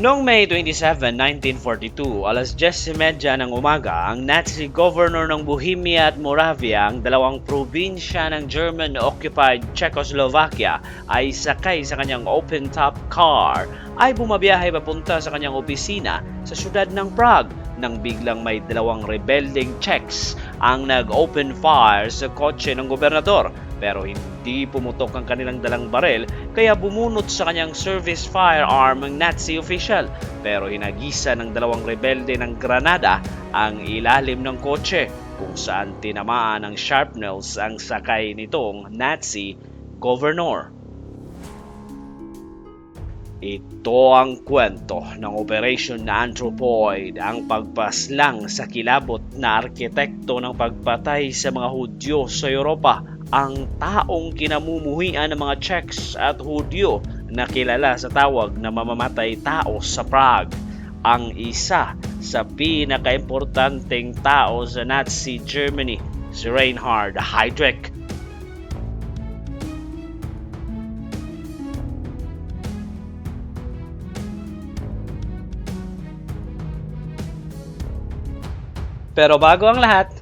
Noong May 27, 1942, alas 10.30 ng umaga, ang Nazi governor ng Bohemia at Moravia, ang dalawang probinsya ng German-occupied Czechoslovakia, ay sakay sa kanyang open-top car ay bumabiyahe papunta sa kanyang opisina sa syudad ng Prague nang biglang may dalawang rebelding Czechs ang nag-open fire sa kotse ng gobernador pero hindi pumutok ang kanilang dalang barel kaya bumunot sa kanyang service firearm ang Nazi official pero hinagisa ng dalawang rebelde ng granada ang ilalim ng kotse kung saan tinamaan ng sharpnels ang sakay nitong Nazi governor. Ito ang kwento ng Operation na Anthropoid, ang pagpaslang sa kilabot na arkitekto ng pagpatay sa mga Hudyo sa Europa, ang taong kinamumuhian ng mga Czechs at Hudyo na kilala sa tawag na mamamatay tao sa Prague, ang isa sa pinakaimportanteng tao sa Nazi Germany, si Reinhard Heydrich. Pero bago ang lahat,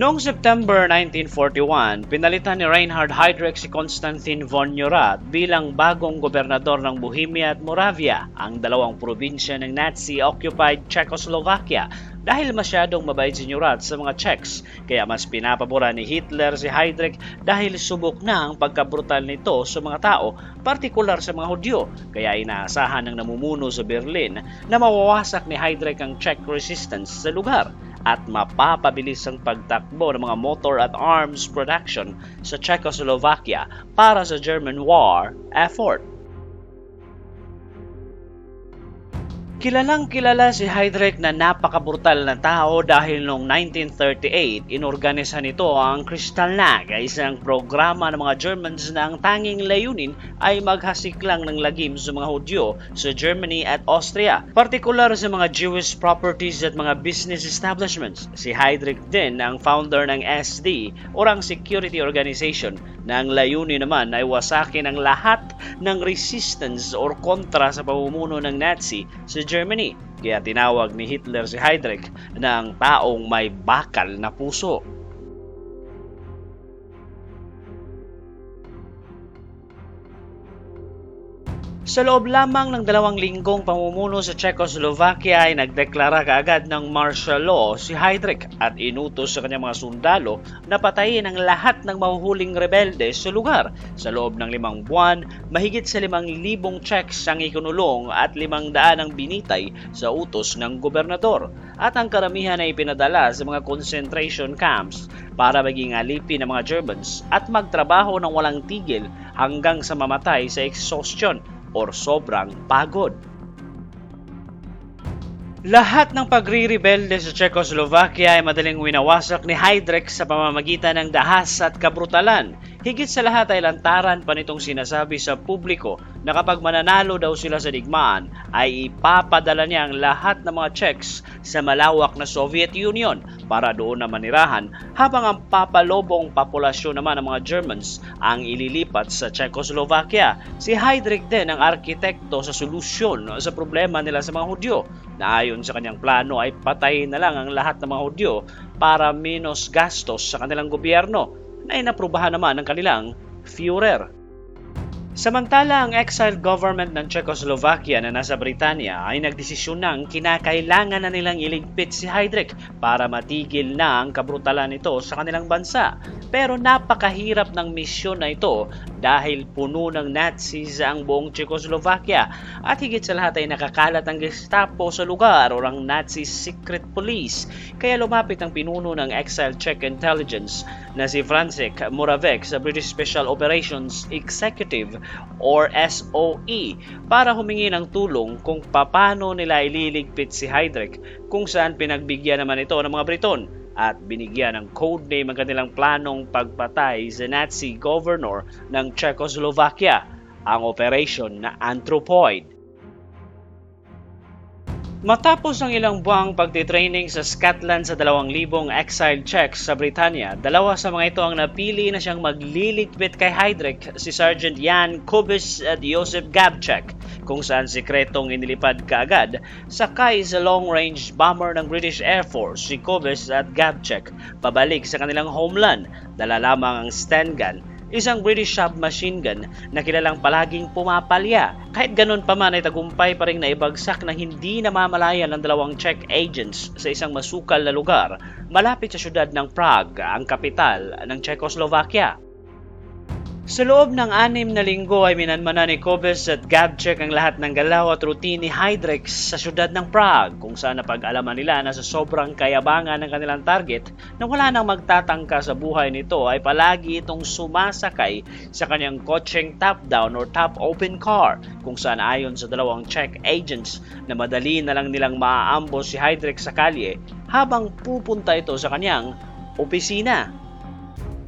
Noong September 1941, pinalitan ni Reinhard Heydrich si Konstantin von Neurath bilang bagong gobernador ng Bohemia at Moravia, ang dalawang probinsya ng Nazi-occupied Czechoslovakia dahil masyadong mabait si Neurath sa mga Czechs, kaya mas pinapabura ni Hitler si Heydrich dahil subok na ang pagkabrutal nito sa mga tao, partikular sa mga Hudyo, kaya inaasahan ng namumuno sa Berlin na mawawasak ni Heydrich ang Czech resistance sa lugar at mapapabilis ang pagtakbo ng mga motor at arms production sa Czechoslovakia para sa German war effort. Kilalang kilala si Heydrich na napakabrutal na tao dahil noong 1938 inorganisa nito ang Kristallnacht, isang programa ng mga Germans na ang tanging layunin ay maghasik lang ng lagim sa mga Hudyo sa Germany at Austria, partikular sa mga Jewish properties at mga business establishments. Si Heydrich din ang founder ng SD o security organization na ang layunin naman ay wasakin ang lahat ng resistance or kontra sa pamumuno ng Nazi sa Germany. Kaya tinawag ni Hitler si Heydrich na ang taong may bakal na puso. Sa loob lamang ng dalawang linggong pamumuno sa Czechoslovakia ay nagdeklara kaagad ng martial law si Heydrich at inutos sa kanyang mga sundalo na patayin ang lahat ng mahuhuling rebelde sa lugar. Sa loob ng limang buwan, mahigit sa limang libong Czechs ang ikunulong at limang daan ang binitay sa utos ng gobernador at ang karamihan ay pinadala sa mga concentration camps para maging alipin ng mga Germans at magtrabaho ng walang tigil hanggang sa mamatay sa exhaustion or sobrang pagod. Lahat ng pagri-rebelde sa Czechoslovakia ay madaling winawasak ni Heydrich sa pamamagitan ng dahas at kabrutalan. Higit sa lahat ay lantaran pa nitong sinasabi sa publiko na kapag mananalo daw sila sa digmaan ay ipapadala niya ang lahat ng mga Czechs sa malawak na Soviet Union para doon na manirahan habang ang papalobong populasyon naman ng mga Germans ang ililipat sa Czechoslovakia. Si Heydrich din ang arkitekto sa solusyon sa problema nila sa mga Hudyo na ayon sa kanyang plano ay patayin na lang ang lahat ng mga Hudyo para menos gastos sa kanilang gobyerno na inaprubahan naman ng kanilang Führer. Samantala, ang exiled government ng Czechoslovakia na nasa Britanya ay nagdesisyon ng kinakailangan na nilang iligpit si Heydrich para matigil na ang kabrutalan nito sa kanilang bansa. Pero napakahirap ng misyon na ito dahil puno ng Nazis ang buong Czechoslovakia at higit sa lahat ay nakakalat ang Gestapo sa lugar o ang Nazi Secret Police. Kaya lumapit ang pinuno ng exiled Czech intelligence na si Francek Moravec sa British Special Operations Executive or SOE para humingi ng tulong kung paano nila ililigpit si Heydrich kung saan pinagbigyan naman ito ng mga Briton at binigyan ng codename ang kanilang planong pagpatay sa Nazi governor ng Czechoslovakia, ang Operation na Anthropoid. Matapos ang ilang buwang pagtitraining sa Scotland sa 2,000 exiled Czechs sa Britanya, dalawa sa mga ito ang napili na siyang magliligpit kay Heydrich, si Sergeant Jan Kubis at Joseph Gabchek, kung saan sikretong inilipad kaagad sakay sa long-range bomber ng British Air Force si Kubis at Gabchek pabalik sa kanilang homeland, dala lamang ang Stengan isang British submachine gun na kilalang palaging pumapalya. Kahit ganun pa man ay tagumpay pa rin naibagsak na hindi namamalayan ng dalawang Czech agents sa isang masukal na lugar malapit sa syudad ng Prague, ang kapital ng Czechoslovakia. Sa loob ng anim na linggo ay minanmana ni Kobes at Gabchek ang lahat ng galaw at routine ni Hydrex sa syudad ng Prague kung saan napag-alaman nila na sa sobrang kayabangan ng kanilang target na wala nang magtatangka sa buhay nito ay palagi itong sumasakay sa kanyang kotseng top-down or top-open car kung saan ayon sa dalawang Czech agents na madali na lang nilang maaambos si Hydrex sa kalye habang pupunta ito sa kanyang opisina.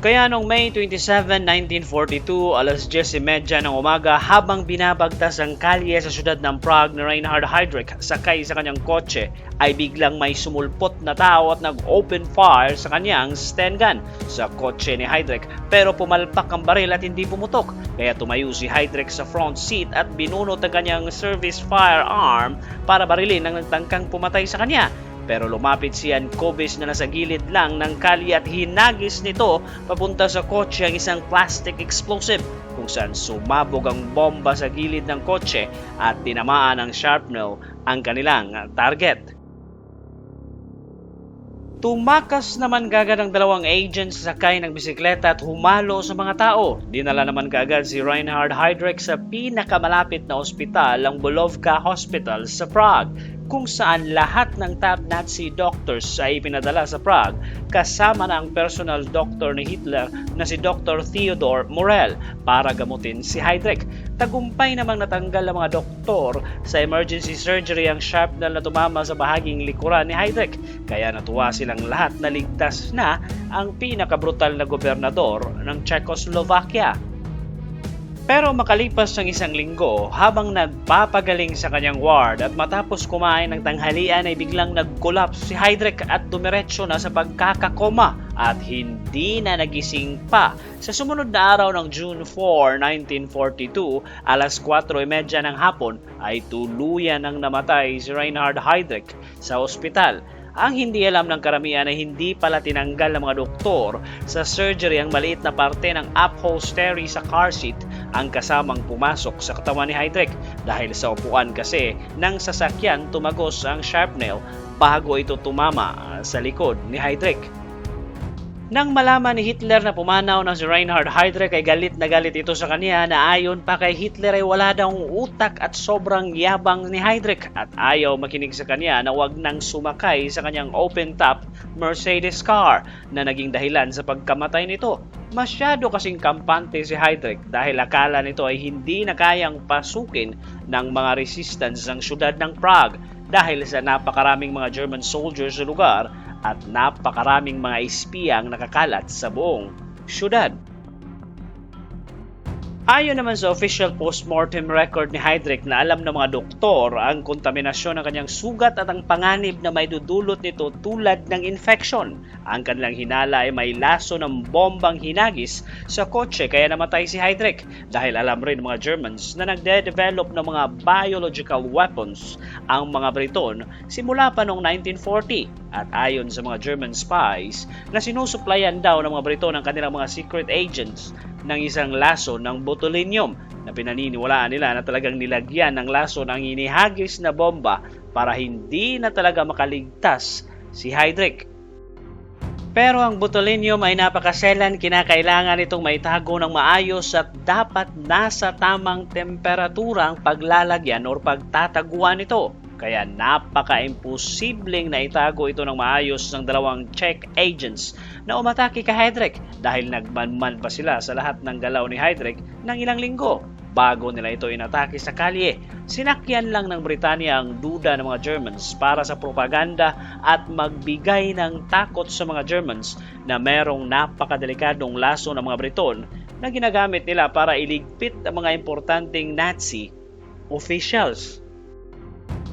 Kaya noong May 27, 1942, alas 10.30 ng umaga habang binabagtas ang kalye sa syudad ng Prague ni Reinhard Heydrich sakay sa kanyang kotse ay biglang may sumulpot na tao at nag-open fire sa kanyang Sten gun sa kotse ni Heydrich. Pero pumalpak ang baril at hindi pumutok. Kaya tumayo si Heydrich sa front seat at binunot ang kanyang service firearm para barilin ang nagtangkang pumatay sa kanya pero lumapit si Ian Cobes na nasa gilid lang ng kali at hinagis nito papunta sa kotse ang isang plastic explosive kung saan sumabog ang bomba sa gilid ng kotse at tinamaan ng shrapnel ang kanilang target. Tumakas naman kagad ang dalawang agents sakay ng bisikleta at humalo sa mga tao. Dinala naman kagad si Reinhard Heydrich sa pinakamalapit na ospital, ang Bolovka Hospital sa Prague, kung saan lahat ng top Nazi doctors ay pinadala sa Prague kasama na ang personal doctor ni Hitler na si Dr. Theodor Morel para gamutin si Heydrich. Tagumpay namang natanggal ang mga doktor sa emergency surgery ang shrapnel na tumama sa bahaging likuran ni Heydrich kaya natuwa silang lahat na ligtas na ang pinakabrutal na gobernador ng Czechoslovakia. Pero makalipas ng isang linggo, habang nagpapagaling sa kanyang ward at matapos kumain ng tanghalian ay biglang nag-collapse si Heydrich at dumiretso na sa pagkakakoma at hindi na nagising pa. Sa sumunod na araw ng June 4, 1942, alas 4.30 ng hapon ay tuluyan ang namatay si Reinhard Heydrich sa ospital ang hindi alam ng karamihan ay hindi pala tinanggal ng mga doktor sa surgery ang maliit na parte ng upholstery sa car seat ang kasamang pumasok sa katawan ni Heydrich dahil sa upuan kasi ng sasakyan tumagos ang shrapnel bago ito tumama sa likod ni Heydrich. Nang malaman ni Hitler na pumanaw ng si Reinhard Heydrich ay galit na galit ito sa kanya na ayon pa kay Hitler ay wala daw utak at sobrang yabang ni Heydrich at ayaw makinig sa kanya na wag nang sumakay sa kanyang open-top Mercedes car na naging dahilan sa pagkamatay nito. Masyado kasing kampante si Heydrich dahil akala nito ay hindi na kayang pasukin ng mga resistance ng syudad ng Prague dahil sa napakaraming mga German soldiers sa lugar at napakaraming mga espiyang nakakalat sa buong syudad. Ayon naman sa official postmortem record ni Heydrich na alam ng mga doktor ang kontaminasyon ng kanyang sugat at ang panganib na may dudulot nito tulad ng infection. Ang kanilang hinala ay may laso ng bombang hinagis sa kotse kaya namatay si Heydrich dahil alam rin ng mga Germans na nagde-develop ng mga biological weapons ang mga Briton simula pa noong 1940 at ayon sa mga German spies na sinusuplayan daw ng mga Briton ang kanilang mga secret agents ng isang laso ng botulinum na pinaniniwalaan nila na talagang nilagyan ng laso ng inihagis na bomba para hindi na talaga makaligtas si Heydrich. Pero ang botulinum ay napakaselan, kinakailangan itong maitago ng maayos at dapat nasa tamang temperatura ang paglalagyan o pagtataguan nito. Kaya napaka-imposibleng na itago ito ng maayos ng dalawang Czech agents na umatake kay Heydrich dahil nagmanman pa sila sa lahat ng galaw ni Heydrich ng ilang linggo. bago nila ito inatake sa kalye. Sinakyan lang ng Britanya ang duda ng mga Germans para sa propaganda at magbigay ng takot sa mga Germans na merong napakadelikadong laso ng mga Briton na ginagamit nila para iligpit ang mga importanteng Nazi officials.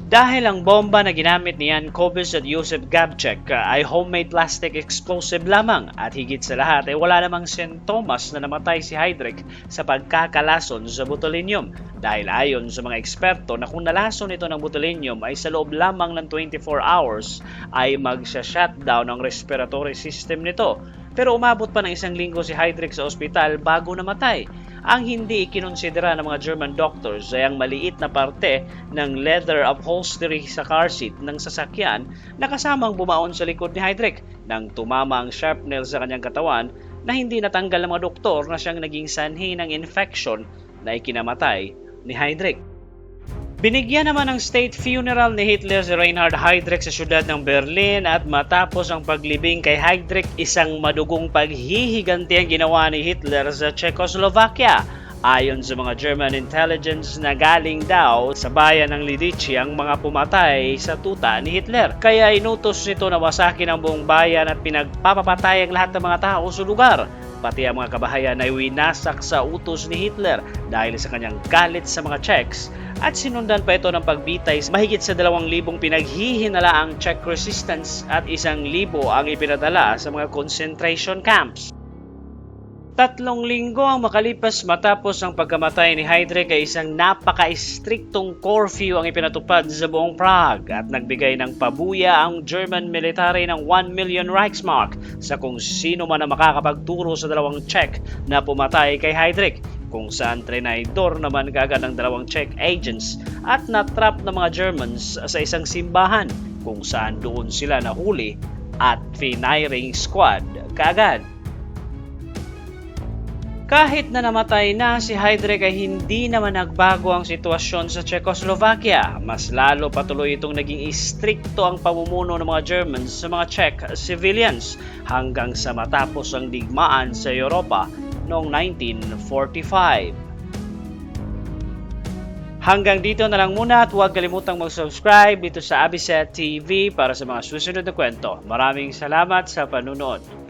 Dahil ang bomba na ginamit ni Jan Kovis at Josef Gabček ay homemade plastic explosive lamang. At higit sa lahat ay wala namang sintomas na namatay si Heydrich sa pagkakalason sa botulinum dahil ayon sa mga eksperto na kung nalason ito ng botulinum ay sa loob lamang ng 24 hours ay magsha-shutdown ang respiratory system nito. Pero umabot pa ng isang linggo si Heydrich sa ospital bago namatay. Ang hindi ikinonsidera ng mga German doctors ay ang maliit na parte ng leather upholstery sa car seat ng sasakyan na kasamang bumaon sa likod ni Heydrich nang tumama ang sharpnail sa kanyang katawan na hindi natanggal ng mga doktor na siyang naging sanhi ng infection na ikinamatay ni Heydrich. Binigyan naman ng state funeral ni Hitler si Reinhard Heydrich sa syudad ng Berlin at matapos ang paglibing kay Heydrich, isang madugong paghihiganti ang ginawa ni Hitler sa Czechoslovakia. Ayon sa mga German intelligence na galing daw sa bayan ng Lidice ang mga pumatay sa tuta ni Hitler. Kaya inutos nito na wasakin ang buong bayan at pinagpapapatay ang lahat ng mga tao sa lugar. Pati ang mga kabahayan ay winasak sa utos ni Hitler dahil sa kanyang galit sa mga Czechs at sinundan pa ito ng pagbitay mahigit sa dalawang libong pinaghihinala ang Czech resistance at isang libo ang ipinadala sa mga concentration camps. Tatlong linggo ang makalipas matapos ang pagkamatay ni Heydrich ay isang napaka-istriktong curfew ang ipinatupad sa buong Prague at nagbigay ng pabuya ang German military ng 1 million Reichsmark sa kung sino man ang makakapagturo sa dalawang Czech na pumatay kay Heydrich kung saan trenaydor naman kagad ng dalawang Czech agents at natrap ng mga Germans sa isang simbahan kung saan doon sila nahuli at firing squad kaagad. Kahit na namatay na si Heydrich ay hindi naman nagbago ang sitwasyon sa Czechoslovakia. Mas lalo patuloy itong naging istrikto ang pamumuno ng mga Germans sa mga Czech civilians hanggang sa matapos ang digmaan sa Europa noong 1945. Hanggang dito na lang muna at huwag kalimutang mag-subscribe dito sa Abiset TV para sa mga susunod na kwento. Maraming salamat sa panunood.